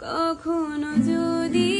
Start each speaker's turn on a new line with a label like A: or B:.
A: কখনো যদি